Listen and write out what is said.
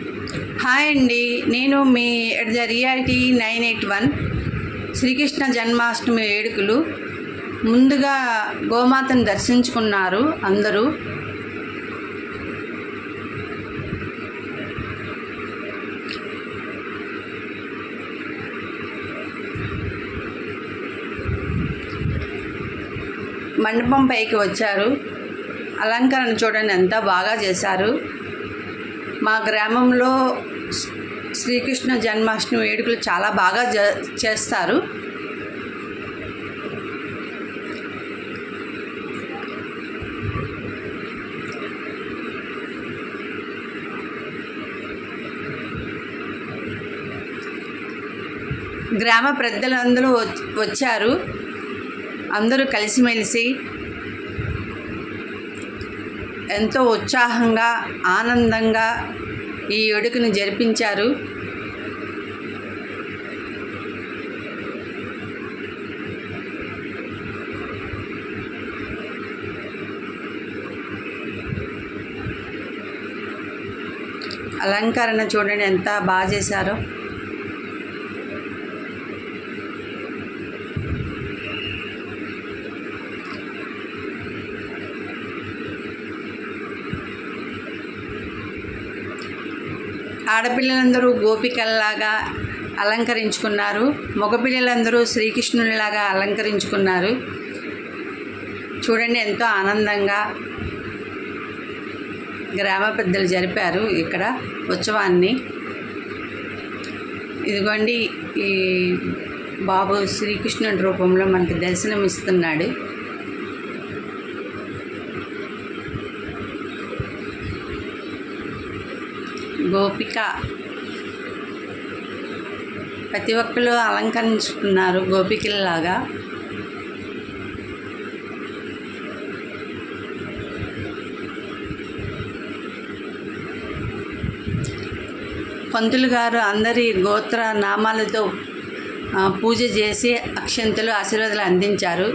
Hi అండి. నేను మీ at the reality nine eight one Srikrishna Janmashtami వేడుకలు. ముందుగా గోమాతను దర్శించుకున్నారు అందరూ. మండపం పైకి వచ్చారు. అలంకరణ చూడండి ఎంత బాగా చేశారు. మా గ్రామంలో శ్రీకృష్ణ జన్మాష్టమి వేడుకలు చాలా బాగా జ చేస్తారు. గ్రామ పెద్దలందరూ వచ్చారు. అందరూ కలిసిమెలిసి ఎంతో ఉత్సాహంగా ఆనందంగా ఈ వేడుకను జరిపించారు. అలంకరణ చూడండి ఎంత బాగా చేశారో. ఆడపిల్లలందరూ గోపికల్లాగా అలంకరించుకున్నారు. మగపిల్లలందరూ శ్రీకృష్ణునిలాగా అలంకరించుకున్నారు. చూడండి ఎంతో ఆనందంగా గ్రామ పెద్దలు జరిపారు ఇక్కడ ఉత్సవాన్ని. ఇదిగోండి ఈ బాబు శ్రీకృష్ణుడి రూపంలో మనకి దర్శనం గోపిక ప్రతి ఒక్కరు అలంకరించుకున్నారు గోపికల్లాగా. పంతులు గారు అందరి గోత్ర నామాలతో పూజ చేసి అక్షంతలు ఆశీర్వాదాలు అందించారు.